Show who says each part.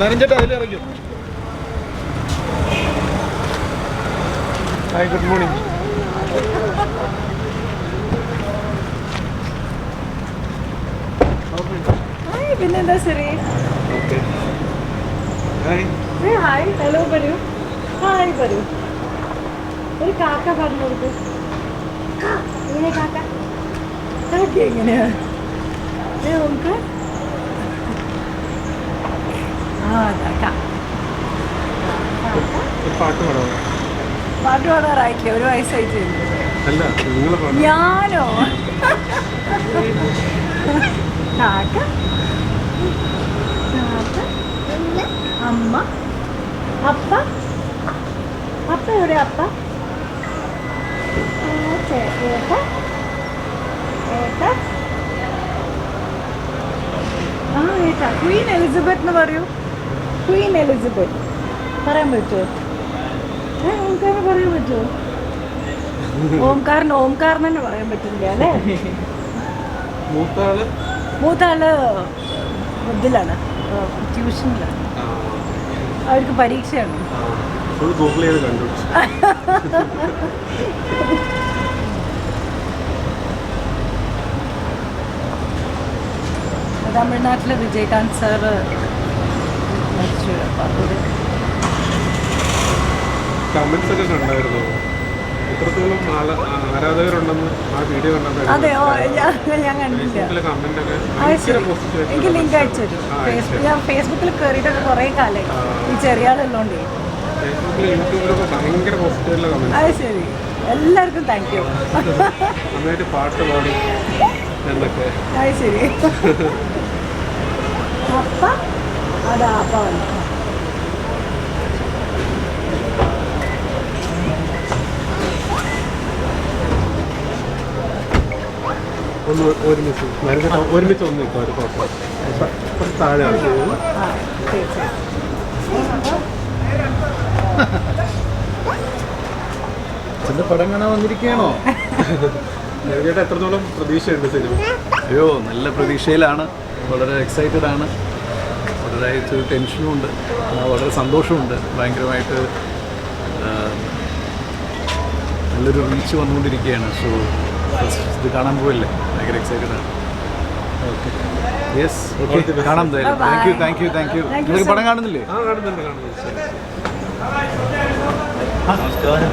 Speaker 1: നനഞ്ചേട്ടാ അതിലിറങ്ങും hi good morning
Speaker 2: പിന്നെന്താ ശരി
Speaker 1: ഹായ്
Speaker 2: ഹലോ പറയൂ ഹായ് പറയൂ ഒരു കാക്ക പറഞ്ഞു കൊടുക്കൂ ഇങ്ങനെ കാക്ക? കാക്ക എങ്ങനെയാ? നമുക്ക് ആ കാക്ക
Speaker 1: ഒരു പാട്ട് പാടാമോ?
Speaker 2: പാട്ട് പാടാറായിട്ടില്ല ഒരു വയസ്സായിട്ട് ഞാനോ? അമ്മ? അപ്പ? അപ്പ എവിടെ അപ്പ? ആ ഏട്ട ക്വീൻ എലിസബത്ത് എന്ന് പറയൂ. ക്വീൻ എലിസബത്ത് പറയാൻ പറ്റുമോ? ഏ പറയാൻ പറ്റുമോ? ഓംകാരൻ ഓംകാരൻ തന്നെ പറയാൻ പറ്റില്ല അല്ലേ?
Speaker 1: മൂത്താൾ?
Speaker 2: മൂത്ത ആൾ ഇതിലാണ് ട്യൂഷനിലാണ്. അവർക്ക് പരീക്ഷയാണ്.
Speaker 1: ഗൂഗിൾ ചെയ്ത് കണ്ടു
Speaker 2: തമിഴ്നാട്ടിലെ വിജയകാന്ത് സാറ്
Speaker 1: കമന്റ്സ് ഒക്കെ കണ്ടായിരുന്നു. എത്രത്തോളം ആരാധകരുണ്ടെന്ന് ആ വീഡിയോ
Speaker 2: അതെ ഞാൻ കണ്ടില്ല. എനിക്ക് ലിങ്ക് അയച്ചു തരും.
Speaker 1: ആ,
Speaker 2: ഫേസ്ബുക്ക് ഞാൻ ഫേസ്ബുക്കിൽ കയറിയിട്ടൊക്കെ കുറേ ഈ ചെറിയ ആളുള്ളതുകൊണ്ടേ അത് ശരി. എല്ലാവർക്കും താങ്ക് യു
Speaker 1: പാട്ട് പാടി
Speaker 2: അത് ശരി. അപ്പ അതാ അപ്പ
Speaker 1: ഒന്ന് ഒരുമിച്ച്. നേരത്തെ ഒരുമിച്ച് ഒന്ന് നിൽക്കാം ഒരു ഫോട്ടോ കുറച്ച് താഴെ ആവും.
Speaker 2: ആ തീർച്ചയായും
Speaker 3: അച്ഛന്റെ പടം കാണാൻ വന്നിരിക്കുകയാണോ?
Speaker 1: ചേട്ടാ എത്രത്തോളം പ്രതീക്ഷയുണ്ട് സിനിമ?
Speaker 3: അയ്യോ നല്ല പ്രതീക്ഷയിലാണ്. വളരെ എക്സൈറ്റഡ് ആണ്. വളരെ ഒരു ടെൻഷനും ഉണ്ട്. വളരെ സന്തോഷമുണ്ട്. ഭയങ്കരമായിട്ട് നല്ലൊരു റീച്ച് വന്നുകൊണ്ടിരിക്കുകയാണ്. സോ ഇത് കാണാൻ പോവല്ലേ? ഭയങ്കര എക്സൈറ്റഡ് ആണ്. ഓക്കെ യെസ് ഓക്കെ കാണാം എന്തായാലും. Thank you thank you thank you നിങ്ങൾക്ക് പടം കാണുന്നില്ലേ?
Speaker 1: ആ കാണുന്നുണ്ട് കാണുന്നുണ്ട്.
Speaker 3: നമസ്കാരം.